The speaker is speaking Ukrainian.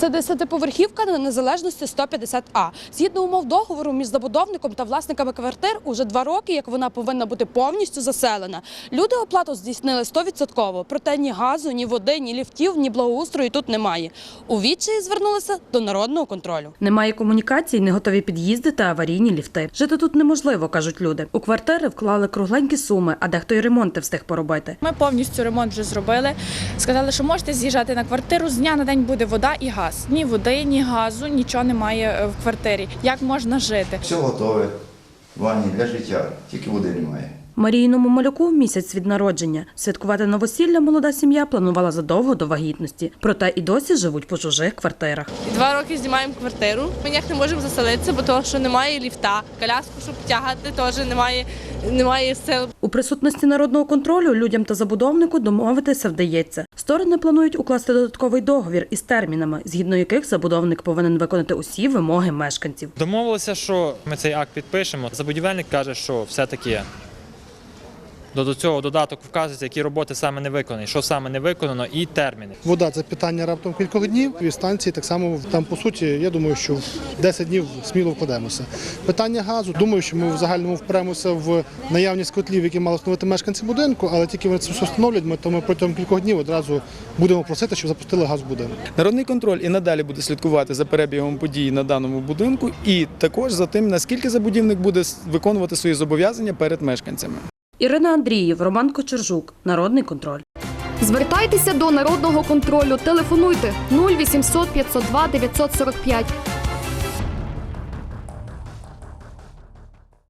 Це десятиповерхівка на незалежності 150А. Згідно умов договору між забудовником та власниками квартир, уже два роки, як вона повинна бути повністю заселена. Люди оплату здійснили 100%, проте ні газу, ні води, ні ліфтів, ні благоустрою тут немає. У відчаї звернулися до народного контролю. Немає комунікацій, не готові під'їзди та аварійні ліфти. Жити тут неможливо, кажуть люди. У квартири вклали кругленькі суми, а дехто й ремонти встиг поробити. Ми повністю ремонт вже зробили. Сказали, що можете з'їжджати на квартиру. З дня на день буде вода і газ. Ні води, ні газу, нічого немає е, в квартирі. Як можна жити? Все готове. Ванні для життя, тільки води немає. Марійному малюку місяць від народження. Святкувати новосілля молода сім'я планувала задовго до вагітності. Проте і досі живуть по чужих квартирах. Два роки знімаємо квартиру. Ми ніяк не можемо заселитися, бо того, що немає ліфта. Коляску, щоб тягати, теж немає, немає сил. У присутності народного контролю людям та забудовнику домовитися вдається. Сторони планують укласти додатковий договір із термінами, згідно яких забудовник повинен виконати усі вимоги мешканців. Домовилися, що ми цей акт підпишемо. Забудівельник каже, що все-таки до до цього додаток вказується, які роботи саме не виконані, що саме не виконано, і терміни. Вода це питання раптом кількох днів. І станції так само там по суті. Я думаю, що в 10 днів сміло вкладемося. Питання газу. Думаю, що ми в загальному впремося в наявність котлів, які мали встановити мешканці будинку, але тільки вони це все встановлять. Ми то ми протягом кількох днів одразу будемо просити, щоб запустили газ в будинок. Народний контроль і надалі буде слідкувати за перебігом подій на даному будинку, і також за тим, наскільки забудівник буде виконувати свої зобов'язання перед мешканцями. Ірина Андріїв, Роман Кочержук, Народний контроль. Звертайтеся до народного контролю. Телефонуйте 0800 502 945.